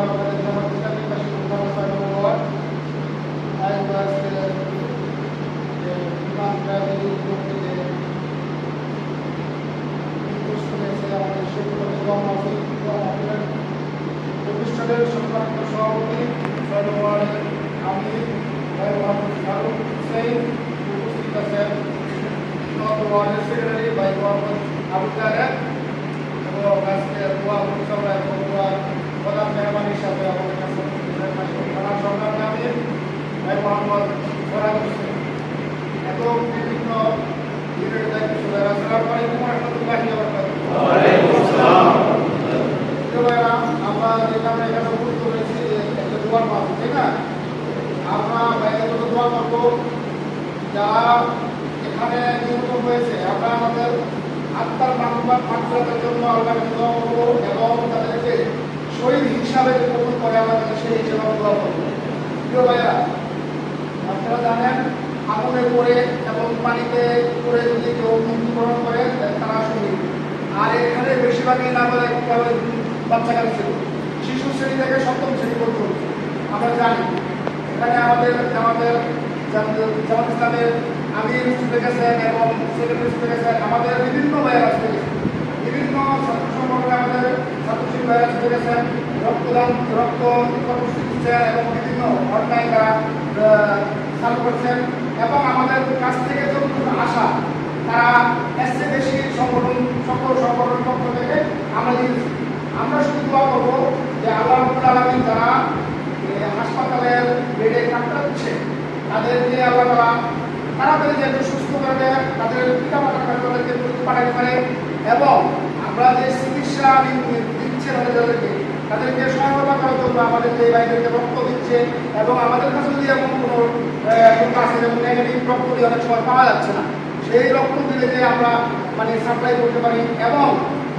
আমাদের জামাত ইসলামী পাশে মুখামুখা নম্বর আজ আজকে যে ইমাম ট্রাভেল গ্রুপে যে নির্দেশ করেছে আমাদের সেগুলো এবং আমাদের প্রতিষ্ঠানের সম্মানিত সভাপতি সর্ববার আমি ভাই মোহাম্মদ ফারুক হুসেন উপস্থিত আছেন ওয়ার্ডের সেক্রেটারি ভাই মোহাম্মদ আবু তারেক এবং আজকে দোয়া পরিচালনা এবং দোয়া প্রধান মেহমান হিসাবে আমাদের কাছে থানা সরকার নামে ভাই মোহাম্মদ ফরাদ হোসেন এত বিভিন্ন দিনের দায়িত্ব চলে আসসালামু আলাইকুম রহমতুল্লাহি ওয়া বারাকাতুহু আমরা যেটা এখানে উপস্থিত হয়েছি একটা দোয়ার মাস তাই না আমরা জন্য দোয়া করব। যারা এখানে নিহত হয়েছে। আমরা আমাদের আত্মার মানবাদ মানবাদের জন্য আল্লাহ দোয়া করব এবং তাদেরকে শহীদ হিসাবে কবুল করে আমাদের সেই হিসেবে আমরা দোয়া করব। প্রিয় ভাইয়া, আপনারা জানেন, আগুনে পড়ে এবং পানিতে পড়ে যদি কেউ মৃত্যুবরণ করে তারা শহীদ। আর এখানে বেশিরভাগই নাগরিক বাচ্চা কাল ছিল? শিশু শ্রেণি থেকে সপ্তম শ্রেণি পর্যন্ত। আমরা জানি, এখানে আমাদের আমাদের জামাত ইসলামের আমির ছুটে গেছেন এবং সেক্রেটারি ছুটে গেছেন আমাদের বিভিন্ন ভাইয়েরা ছুটে বিভিন্ন ছাত্র সংগঠনে আমাদের ছাত্রশিল্প ভাইয়েরা ছুটে গেছেন রক্তদান রক্ত কর্মসূচি দিচ্ছেন এবং বিভিন্ন ঘটনায় তারা চালু করছেন এবং আমাদের কাছ থেকে যতটুকু আশা, তারা চেয়ে বেশি সংগঠন সকল সংগঠনের পক্ষ থেকে আমরা আমরা শুধু দোয়া করব যে আল্লাহ আলামিন যারা হাসপাতালের বেডে কাটাচ্ছে তাদেরকে আল্লাহ তারা, তাড়াতাড়ি যে একটু সুস্থ করবে তাদের পিতা মাতার কাছে তাদেরকে পাঠাতে পারে। এবং আমরা যে চিকিৎসা দি- দিচ্ছে তাদেরকে তাদেরকে সহায়তা করার জন্য আমাদের যে বাইরেকে রক্ত দিচ্ছে এবং আমাদের কাছে যদি এমন কোনো আছে যেমন নেগেটিভ রক্ত দিয়ে অনেক সময় পাওয়া যাচ্ছে না, সেই রক্ত দিলে যে আমরা মানে সাপ্লাই করতে পারি এবং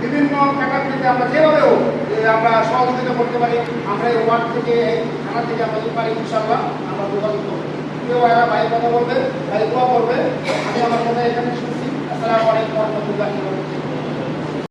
বিভিন্ন ক্যাটাগরিতে আমরা যেভাবে হোক যে আমরা সহযোগিতা করতে পারি, আমরা এই ওয়ার্ড থেকে, এই থানা থেকে আমরা যদি পারি ইনশাল্লাহ আমরা যোগাযোগ করব। কেউ এরা ভাই কথা বলবে আমি আমার কথা এখানে শুনছি। আসসালামু আলাইকুম রহমতুল্লাহ